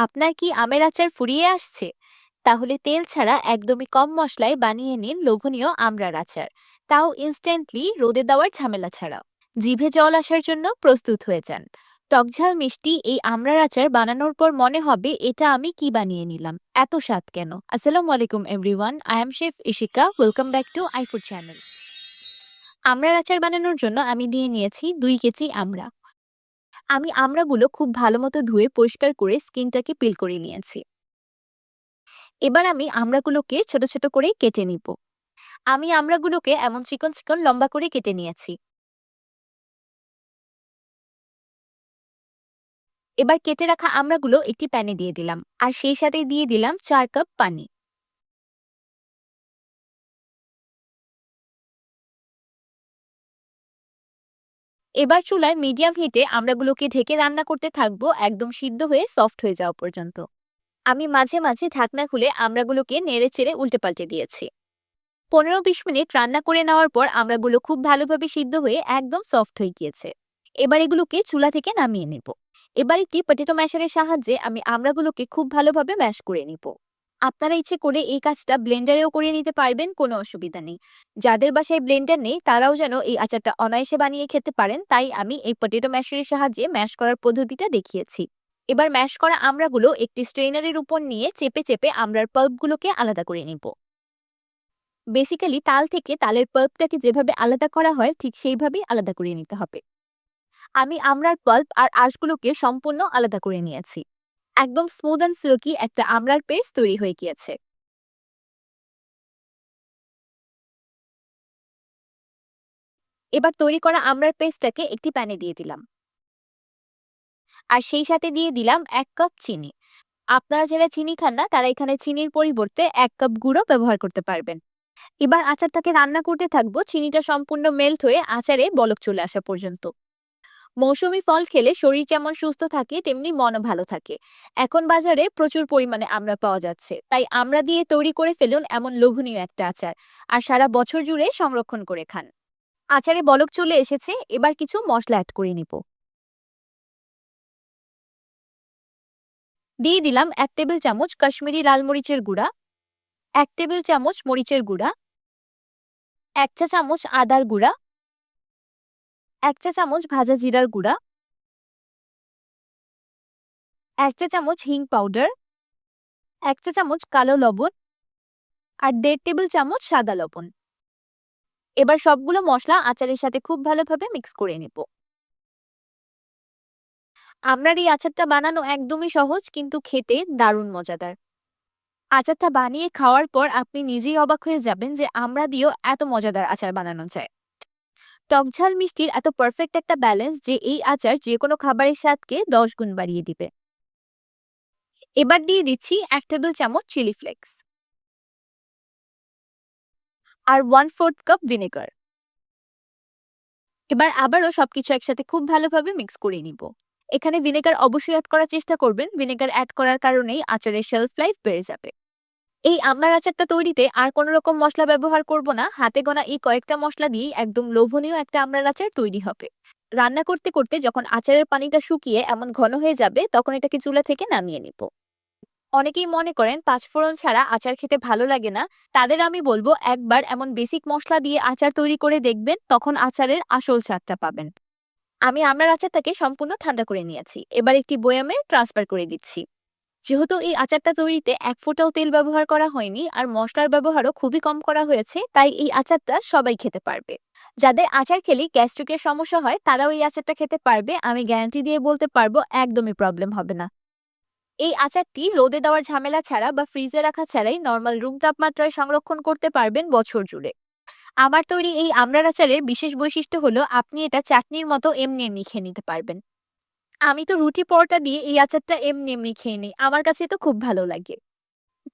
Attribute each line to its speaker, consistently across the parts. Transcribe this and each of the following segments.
Speaker 1: আপনার কি আমের আচার ফুরিয়ে আসছে? তাহলে তেল ছাড়া একদমই কম মশলায় বানিয়ে নিন লোভনীয় আমড়ার আচার। তাও ইনস্ট্যান্টলি রোদে দেওয়ার ঝামেলা ছাড়া। জিভে জল আসার জন্য প্রস্তুত হয়ে যান। টকঝাল মিষ্টি এই আমড়ার আচার বানানোর পর মনে হবে এটা আমি কি বানিয়ে নিলাম এত স্বাদ কেন আসসালামু আলাইকুম everyone I am chef Ishika welcome back to iFood channel আমড়ার আচার বানানোর জন্য আমি দিয়ে নিয়েছি দুই কেজি আমড়া আমি আমড়াগুলো খুব ভালো মতো ধুয়ে পরিষ্কার করে স্কিনটাকে পিল করে নিয়েছি। এবার আমি আমড়াগুলোকে ছোট ছোট করে কেটে নিব। আমি আমড়াগুলোকে এমন চিকন চিকন লম্বা করে কেটে নিয়েছি। এবার কেটে রাখা আমড়াগুলো একটি প্যানে দিয়ে দিলাম। আর সেই সাথে দিয়ে দিলাম চার কাপ পানি। এবার চুলার মিডিয়াম হিটে আমড়াগুলোকে ঢেকে রান্না করতে থাকব একদম সিদ্ধ হয়ে সফট হয়ে যাওয়া পর্যন্ত। আমি মাঝে মাঝে ঢাকনা খুলে আমড়াগুলোকে নেড়ে চেড়ে উল্টে পাল্টে দিয়েছি। পনেরো বিশ মিনিট রান্না করে নেওয়ার পর আমড়াগুলো খুব ভালোভাবে সিদ্ধ হয়ে একদম সফট হয়ে গিয়েছে। এবার এগুলোকে চুলা থেকে নামিয়ে নেব। এবার একটি পটেটো ম্যাশারের সাহায্যে আমি আমড়াগুলোকে খুব ভালোভাবে ম্যাশ করে নিব। আপনারা ইচ্ছে করে এই কাজটা ব্লেন্ডারেও করিয়ে নিতে পারবেন, কোনো অসুবিধা নেই। যাদের বাসায় ব্লেন্ডার নেই, তারাও যেন এই আচারটা অনায়াসে বানিয়ে খেতে পারেন, তাই আমি এই পটেটো ম্যাশারের সাহায্যে ম্যাশ করার পদ্ধতিটা দেখিয়েছি। এবার ম্যাশ করা আমড়াগুলো একটি স্ট্রেনারের উপর নিয়ে চেপে চেপে আমড়ার পাল্পগুলোকে আলাদা করে নিব। বেসিক্যালি তাল থেকে তালের পাল্পটাকে যেভাবে আলাদা করা হয়, ঠিক সেইভাবেই আলাদা করে নিতে হবে। আমি আমড়ার পাল্প আর আঁশগুলোকে সম্পূর্ণ আলাদা করে নিয়েছি। একদম স্মুথ অ্যান্ড সিল্কি একটা আমড়ার পেস্ট তৈরি হয়ে গিয়েছে। এবার তৈরি করা আমড়ার পেস্টটাকে একটি প্যানে দিয়ে দিলাম। আর সেই সাথে দিয়ে দিলাম এক কাপ চিনি। আপনারা যারা চিনি খান না, তারা এখানে চিনির পরিবর্তে এক কাপ গুঁড়ো ব্যবহার করতে পারবেন। এবার আচারটাকে রান্না করতে থাকব। চিনিটা সম্পূর্ণ মেল্ট হয়ে আচারে বলক চলে আসা পর্যন্ত। মৌসুমি ফল খেলে শরীর যেমন সুস্থ থাকে, তেমনি মনও ভালো থাকে। এখন বাজারে প্রচুর পরিমাণে আমরা পাওয়া যাচ্ছে। তাই আমরা দিয়ে তৈরি করে ফেলুন এমন লোভনীয় একটা আচার। আর সারা বছর জুড়ে সংরক্ষণ করে খান। আচারে বলক চলে এসেছে, এবার কিছু মশলা অ্যাড করে নিব। দিয়ে দিলাম এক টেবিল চামচ কাশ্মীরি লাল মরিচের গুঁড়া, এক টেবিল চামচ মরিচের গুঁড়া, এক চা চামচ আদার গুঁড়া এক চা চামচ ভাজা জিরার গুঁড়া। এক চা চামচ হিং পাউডার। এক চা চামচ কালো লবণ। আর দেড় টেবিল চামচ সাদা লবণ। এবার সবগুলো মশলা আচারের সাথে খুব ভালোভাবে মিক্স করে নেব। আপনার এই আচারটা বানানো একদমই সহজ, কিন্তু খেতে দারুণ মজাদার। আচারটা বানিয়ে খাওয়ার পর আপনি নিজেই অবাক হয়ে যাবেন যে আমরা দিয়েও এত মজাদার আচার বানানো যায়। টকঝাল মিষ্টির এত পারফেক্ট একটা ব্যালেন্স যে এই আচার যে কোনো খাবারের স্বাদকে দশ গুণ বাড়িয়ে দিবে। এবার দিয়ে দিচ্ছি এক টেবিল চামচ চিলি ফ্লেক্স আর ওয়ান ফোর্থ কাপ ভিনেগার এবার আবারও সবকিছু একসাথে খুব ভালোভাবে মিক্স করে নিব। এখানে ভিনেগার অবশ্যই অ্যাড করার চেষ্টা করবেন। ভিনেগার অ্যাড করার কারণেই আচারের শেলফ লাইফ বেড়ে যাবে। এই আমলার আচারটা তৈরিতে আর কোনো রকম মশলা ব্যবহার করব না। হাতে গোনা এই কয়েকটা মশলা দিয়েই একদম লোভনীয় একটা আমলার আচার তৈরি হবে। রান্না করতে করতে যখন আচারের পানিটা শুকিয়ে এমন ঘন হয়ে যাবে, তখন এটাকে চুলা থেকে নামিয়ে নিব। অনেকেই মনে করেন পাঁচফোড়ন ছাড়া আচার খেতে ভালো লাগে না। তাদের আমি বলব, একবার এমন বেসিক মশলা দিয়ে আচার তৈরি করে দেখবেন, তখন আচারের আসল স্বাদটা পাবেন। আমি আমলার আচারটাকে সম্পূর্ণ ঠান্ডা করে নিয়েছি। এবার একটি বয়ামে ট্রান্সফার করে দিচ্ছি। যেহেতু এই আচারটা তৈরিতে এক ফোঁটাও তেল ব্যবহার করা হয়নি আর মশলার ব্যবহারও খুবই কম করা হয়েছে, তাই এই আচারটা সবাই খেতে পারবে। যাদের আচার খেলে গ্যাস্ট্রিকের সমস্যা হয়, তারাও এই আচারটা খেতে পারবে, আমি গ্যারান্টি দিয়ে বলতে পারব একদমই প্রবলেম হবে না। এই আচারটি রোদে দেওয়ার ঝামেলা ছাড়া বা ফ্রিজে রাখা ছাড়াই নর্মাল রুম তাপমাত্রায় সংরক্ষণ করতে পারবেন বছর জুড়ে। আমার তৈরি এই আমড়ার আচারের বিশেষ বৈশিষ্ট্য হলো, আপনি এটা চাটনির মতো এমনি এমনি খেয়ে নিতে পারবেন। আমি তো রুটি পরোটা দিয়ে এই আচারটা এমনি এমনি খেয়ে নিই। আমার কাছে তো খুব ভালো লাগে।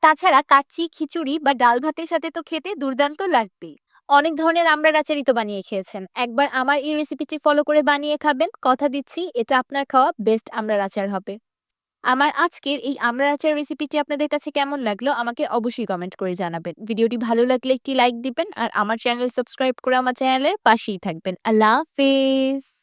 Speaker 1: তাছাড়া কাচ্চি, খিচুড়ি বা ডাল ভাতের সাথে তো খেতে দুর্দান্ত লাগবেই। অনেক ধরনের আমড়ার আচারই তো বানিয়ে খেয়েছেন। একবার আমার এই রেসিপিটি ফলো করে বানিয়ে খাবেন। কথা দিচ্ছি, এটা আপনার খাওয়া বেস্ট আমড়ার আচার হবে। আমার আজকের এই আমড়ার আচার রেসিপিটি আপনাদের কাছে কেমন লাগল আমাকে অবশ্যই কমেন্ট করে জানাবেন। ভিডিওটি ভালো লাগলে একটি লাইক দিবেন আর আমার চ্যানেল সাবস্ক্রাইব করে আমার চ্যানেলের পাশেই থাকবেন। আল্লাহ হাফেজ!